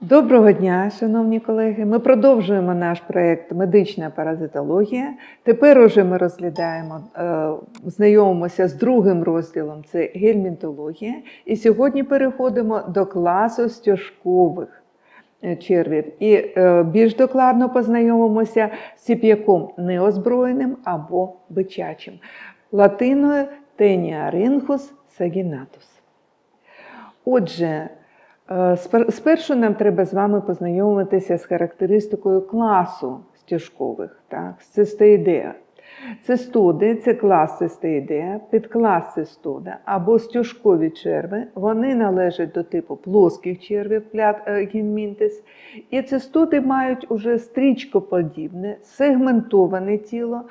Доброго дня, шановні колеги. Ми продовжуємо наш проєкт Медична паразитологія. Тепер уже ми розглядаємо, е, знайомимося з другим розділом це гельмінтологія. І сьогодні переходимо до класу стяжкових е, червів. І е, більш докладно познайомимося з ціп'яком неозброєним або бичачим. Латиною Teniarinchus saginatus. Отже, спершу нам треба з вами познайомитися з характеристикою класу стяжкових, так, з цистеїдея. Цистоди це клас цистеїдея, підклас цистода або стяжкові черви. Вони належать до типу плоских червів е, гіммінтис. І цистоди мають уже стрічкоподібне, сегментоване тіло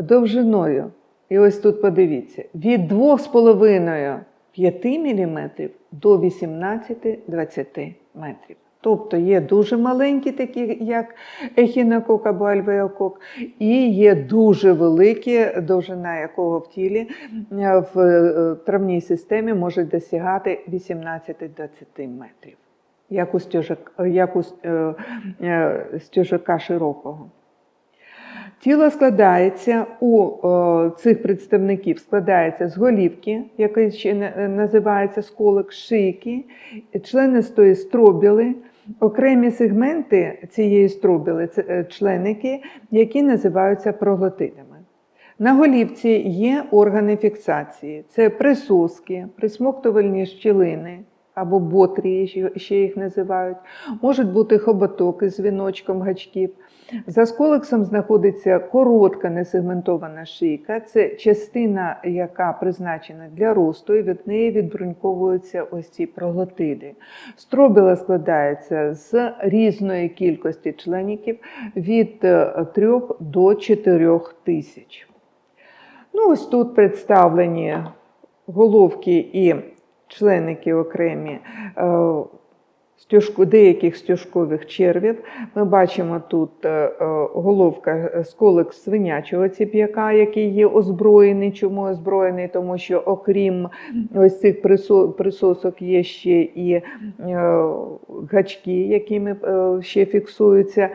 довжиною. І ось тут подивіться: від 2,5 5 мм до 18-20 метрів. Тобто є дуже маленькі, такі як ехінокок або альвеокок, і є дуже великі, довжина якого в тілі е, в е, травній системі може досягати 18-20 метрів, як у стяжак- як у е, е, широкого. Тіло складається у е, цих представників складається з голівки, яка ще називається сколик, шийки, членистої стробіли, окремі сегменти цієї стробіли це е, членики, які називаються проглотидами. На голівці є органи фіксації: це присоски, присмоктувальні щілини або ботрії, ще- їх називають, можуть бути хоботок із віночком гачків. За сколексом знаходиться коротка несегментована шийка. Це частина, яка призначена для росту, і від неї відбруньковуються ось ці проглотиди. Стробіла складається з різної кількості членіків від 3 до 4 тисяч. Ну, ось тут представлені головки і членики окремі е, стяжку, деяких стяжкових червів. Ми бачимо тут е, е, головка сколик свинячого ціп'яка, який є озброєний. Чому озброєний? Тому що окрім ось цих присосок є ще і гачки, якими ще фіксується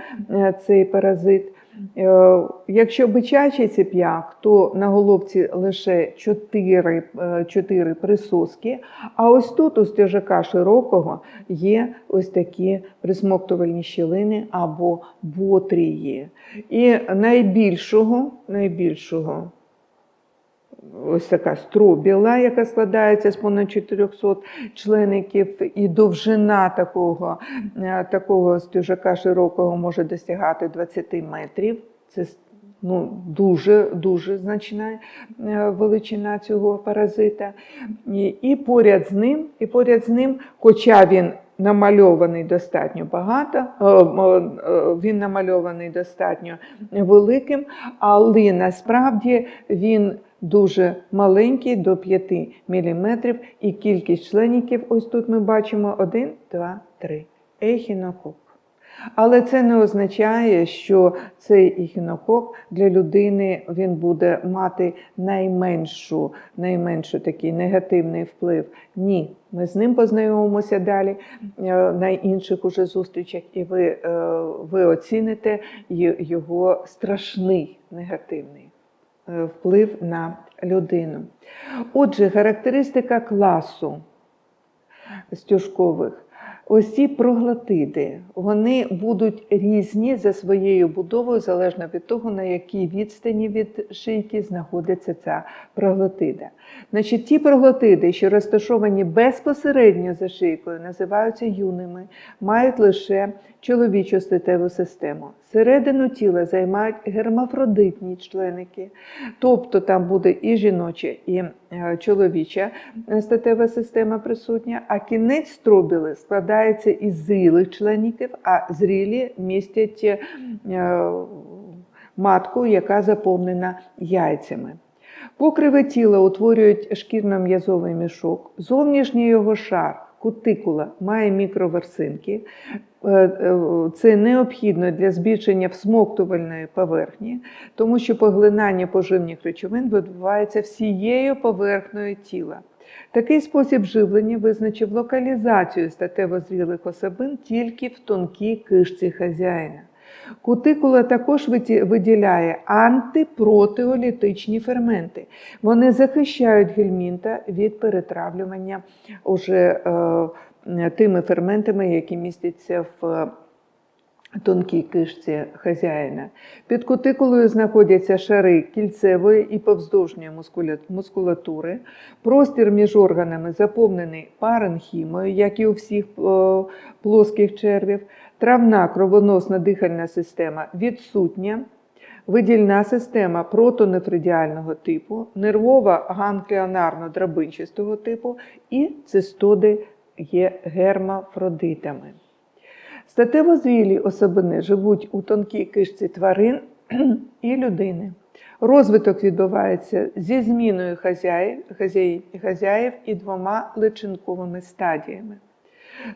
цей паразит. Е, Якщо бичачий ціп'як, то на головці лише 4, 4 присоски, а ось тут у стежака широкого є ось такі присмоктувальні щілини або ботрії. І найбільшого, найбільшого ось така стробіла, яка складається з понад 400 члеників, і довжина такого, е, такого стяжака широкого може досягати 20 метрів. Це ну, дуже дуже значна е, величина цього паразита. І, і поряд з ним, і поряд з ним, хоча він намальований достатньо багато, е, він намальований достатньо великим, але насправді він дуже маленький до 5 мм, і кількість членіків, ось тут ми бачимо 1, 2, 3. Ехінокок. Але це не означає, що цей ехінокок для людини він буде мати найменшу, найменшу такий негативний вплив. Ні, ми з ним познайомимося далі е, на інших уже зустрічах, і ви, е, ви оціните його страшний негативний вплив на людину. Отже, характеристика класу стюжкових. Ось ці проглотиди, вони будуть різні за своєю будовою, залежно від того, на якій відстані від шийки знаходиться ця проглотида. Значить, ті проглотиди, що розташовані безпосередньо за шийкою, називаються юними, мають лише чоловічу статеву систему. Середину тіла займають гермафродитні членики, тобто там буде і жіноча, і е, чоловіча е, статева система присутня, а кінець стробіли складається із зрілих члеників, а зрілі містять е, матку, яка заповнена яйцями. Покриви тіла утворюють шкірно-м'язовий мішок, зовнішній його шар. Кутикула має мікроверсинки. Е, е, Це необхідно для збільшення всмоктувальної поверхні, тому що поглинання поживних речовин відбувається всією поверхнею тіла. Такий спосіб живлення визначив локалізацію статево зрілих особин тільки в тонкій кишці хазяїна. Кутикула також виділяє антипротеолітичні ферменти. Вони захищають гельмінта від перетравлювання уже е, тими ферментами, які містяться в тонкій кишці хазяїна. Під кутикулою знаходяться шари кільцевої і повздовжньої мускулатури. Простір між органами заповнений паренхімою, як і у всіх е, плоских червів. Травна кровоносна дихальна система відсутня. Видільна система протонефридіального типу, нервова гангліонарно-драбинчастого типу і цистоди є гермафродитами. Статево зрілі особини живуть у тонкій кишці тварин і людини. Розвиток відбувається зі зміною хазяїв, хазяїв і двома личинковими стадіями.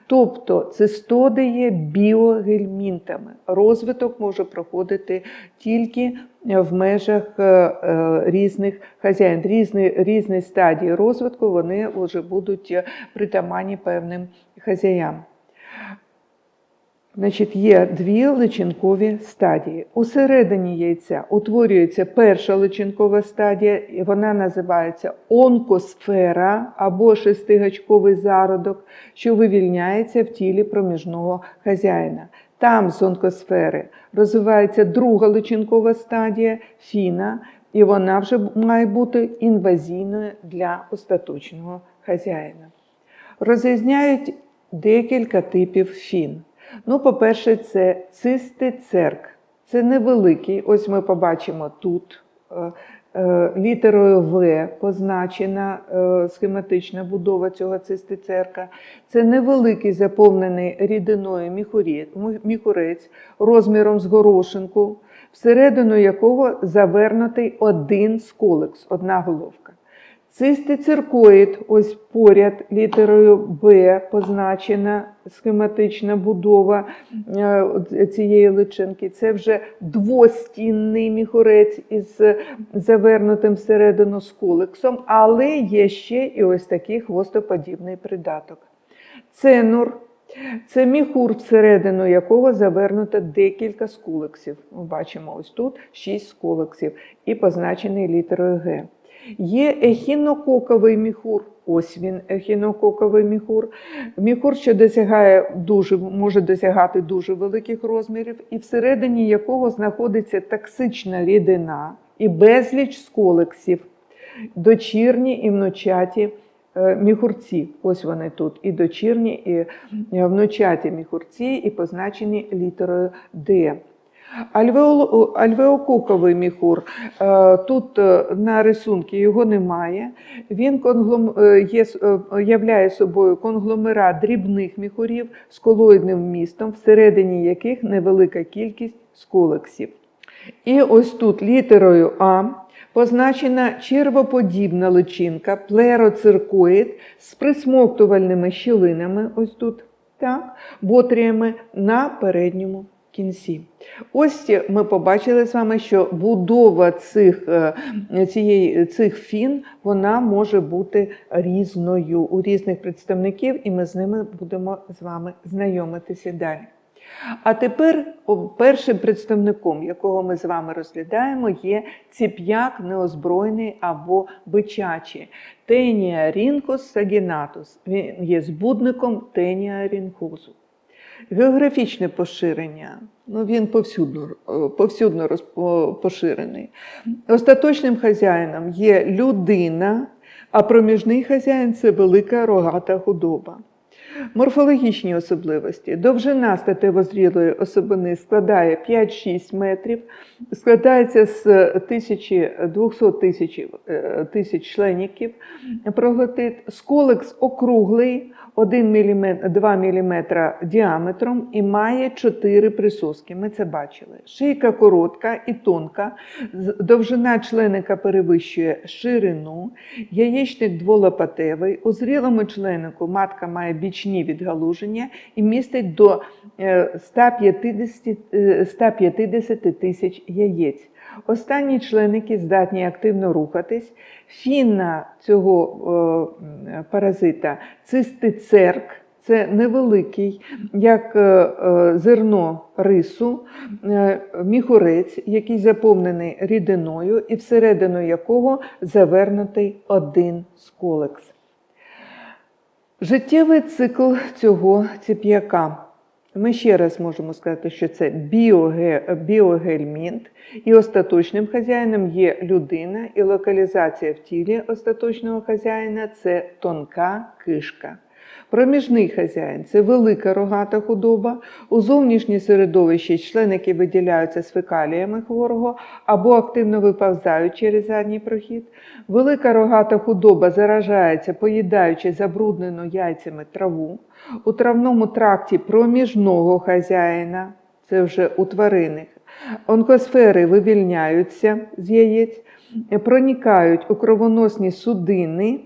Тобто цистоди є біогельмінтами. Розвиток може проходити тільки в межах е, е, різних хазяїн. Різні, різні стадії розвитку вони вже будуть притаманні певним хазяям. Значить, є дві личинкові стадії. Усередині яйця утворюється перша личинкова стадія, і вона називається онкосфера або шестигачковий зародок, що вивільняється в тілі проміжного хазяїна. Там з онкосфери розвивається друга личинкова стадія фіна, і вона вже має бути інвазійною для остаточного хазяїна. Розрізняють декілька типів фін. Ну, по-перше, це цистицерк. Це невеликий, ось ми побачимо тут е, е, літерою В позначена е, схематична будова цього цистицерка. Це невеликий заповнений рідиною міхурець розміром з горошинку, всередину якого завернутий один сколекс, одна головка. Цистициркоїд, ось поряд літерою Б позначена схематична будова е, цієї личинки. Це вже двостінний міхурець із завернутим всередину скулексом, але є ще і ось такий хвостоподібний придаток. Ценур це міхур, всередину якого завернуто декілька скулексів. Ми бачимо ось тут шість скулексів і позначений літерою Г. Є ехінококовий міхур. Ось він, ехінококовий міхур. Міхур, що досягає дуже, може досягати дуже великих розмірів, і всередині якого знаходиться токсична рідина і безліч сколексів, дочірні і вночаті е, міхурці. Ось вони тут. І дочірні, і е, вночаті міхурці, і позначені літерою Д. Альвеол- Альвеококовий міхур. е, Тут е, на рисунку його немає. Він конглом... е, є, являє собою конгломерат дрібних міхурів з колоїдним вмістом, всередині яких невелика кількість сколексів. І ось тут літерою А позначена червоподібна личинка, плероциркоїд з присмоктувальними щілинами, ось тут, так, ботріями на передньому кінці. Ось ми побачили з вами, що будова цих, е, цієї, цих фін вона може бути різною у різних представників, і ми з ними будемо з вами знайомитися далі. А тепер першим представником, якого ми з вами розглядаємо, є ціп'як неозброєний або бичачий Тенія рінкос сагінатус. Він є збудником тенія рінкозу. Географічне поширення. Ну, він повсюдно, е, повсюдно поширений. Остаточним хазяїном є людина, а проміжний хазяїн це велика рогата худоба. Морфологічні особливості. Довжина статевозрілої особини складає 5-6 метрів, складається з 1200 тисяч, е, тисяч членіків проглотит. Сколекс округлий, 1 мм, 2 мм діаметром і має 4 присоски. Ми це бачили. Шийка коротка і тонка, довжина членика перевищує ширину, яєчник дволопатевий. У зрілому членику матка має бічні бічні відгалуження і містить до е, 150, е, 150 тисяч яєць. Останні членики здатні активно рухатись. Фінна цього е, паразита цистицерк. Це невеликий, як е, е, зерно рису, е, міхурець, який заповнений рідиною, і всередину якого завернутий один сколекс. Життєвий цикл цього ціп'яка. Ми ще раз можемо сказати, що це біоге, біогельмінт, і остаточним хазяїном є людина, і локалізація в тілі остаточного хазяїна це тонка кишка. Проміжний хазяїн це велика рогата худоба. У зовнішнє середовище члени, які виділяються з фекаліями хворого або активно виповзають через задній прохід. Велика рогата худоба заражається, поїдаючи забруднену яйцями траву. У травному тракті проміжного хазяїна, це вже у тваринних, онкосфери вивільняються з яєць, проникають у кровоносні судини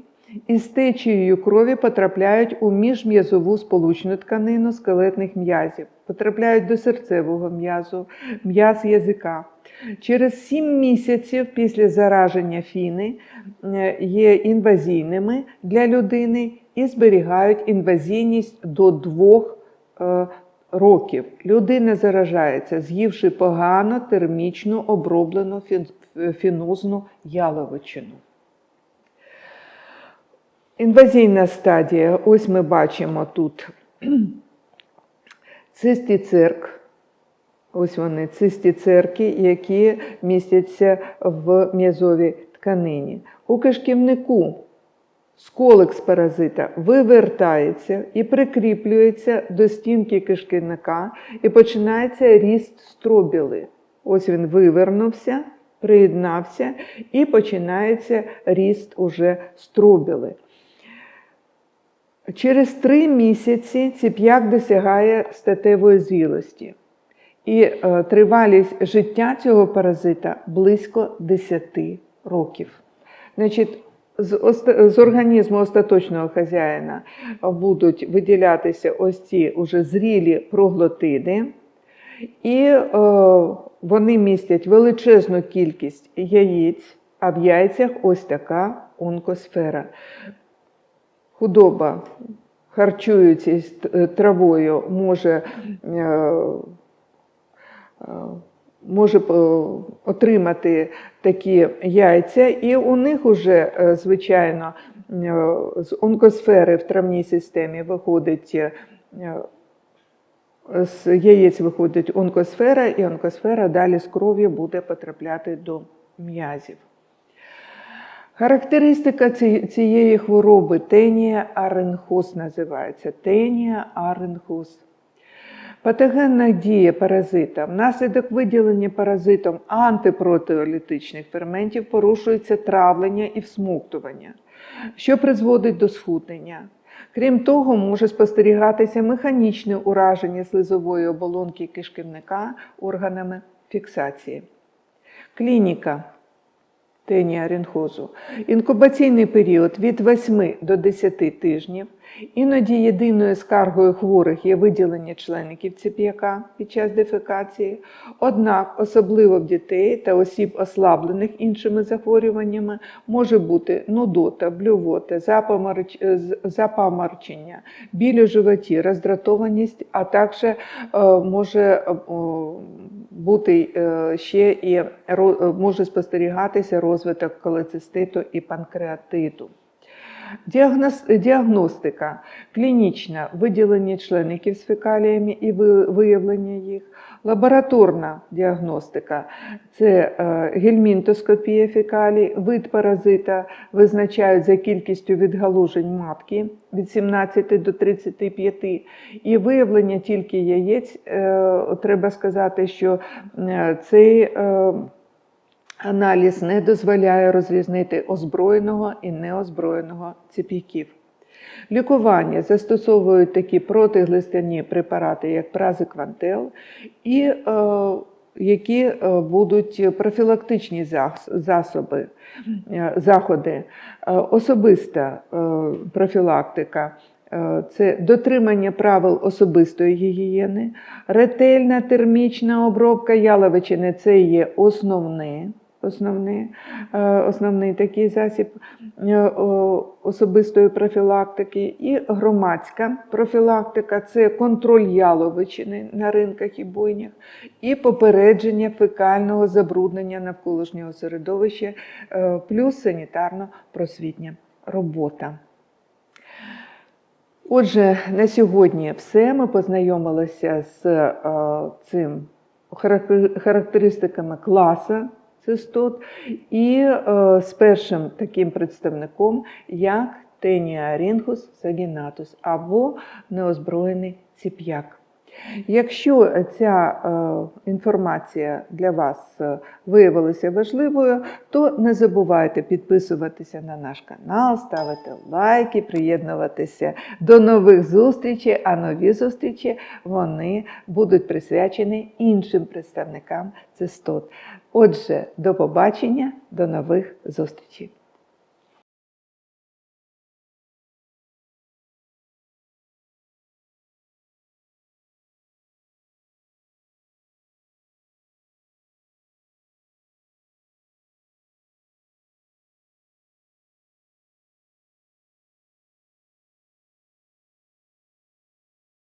і з течією крові потрапляють у міжм'язову сполучну тканину скелетних м'язів, потрапляють до серцевого м'язу, м'яз язика. Через 7 місяців після зараження фіни е, є інвазійними для людини і зберігають інвазійність до 2 років. Людина заражається, з'ївши погано термічно оброблену фінозну яловичину. Інвазійна стадія, ось ми бачимо тут цистицерк. Ось вони, цистицерки, які містяться в м'язовій тканині. У кишківнику сколекс паразита вивертається і прикріплюється до стінки кишківника, і починається ріст стробіли. Ось він вивернувся, приєднався, і починається ріст уже стробіли. Через три місяці ціп'як досягає статевої зрілості. І е, тривалість життя цього паразита близько 10 років. Значить, з, організму остаточного хазяїна будуть виділятися ось ці уже зрілі проглотиди, і е, вони містять величезну кількість яєць, а в яйцях ось така онкосфера. Худоба, харчуючись травою, може е, е, може е, отримати такі яйця, і у них уже, е, звичайно, е, з онкосфери в травній системі виходить. е, З яєць виходить онкосфера, і онкосфера далі з крові буде потрапляти до м'язів. Характеристика цієї хвороби тенія аренхоз називається. Тенія аренхоз. Патогенна дія паразита. Внаслідок виділення паразитом антипротеолітичних ферментів порушується травлення і всмоктування, що призводить до схуднення. Крім того, може спостерігатися механічне ураження слизової оболонки кишківника органами фіксації. Клініка тенія рінхозу. Інкубаційний період від 8 до 10 тижнів. Іноді єдиною скаргою хворих є виділення члеників ціп'яка під час дефекації. Однак, особливо в дітей та осіб, ослаблених іншими захворюваннями, може бути нудота, блювота, запаморч- е, біль у животі, роздратованість, а також е, може е, бути ще і може спостерігатися розвиток колециститу і панкреатиту. Діагностика. Клінічна виділення члеників з фекаліями і виявлення їх, лабораторна діагностика. Це е, гельмінтоскопія фекалій, вид паразита визначають за кількістю відгалужень матки від 17 до 35, і виявлення тільки яєць. е, Треба сказати, що е, цей Аналіз не дозволяє розрізнити озброєного і неозброєного ціп'яків. Лікування застосовують такі протиглистяні препарати, як празиквантел, і е, які е, будуть профілактичні засоби, е, заходи, Е, особиста профілактика Це дотримання правил особистої гігієни, ретельна термічна обробка яловичини це є основне, основне, е, основний такий засіб е, особистої профілактики, і громадська профілактика це контроль яловичини на ринках і бойнях, і попередження фекального забруднення навколишнього середовища, е, плюс санітарно-просвітня робота. Отже, на сьогодні все. Ми познайомилися з цим характеристиками класа цистот і е, з першим таким представником, як теніарінгус сагінатус або неозброєний ціп'як. Якщо ця е, інформація для вас е, виявилася важливою, то не забувайте підписуватися на наш канал, ставити лайки, приєднуватися до нових зустрічей, а нові зустрічі вони будуть присвячені іншим представникам цистот. Отже, до побачення, до нових зустрічей.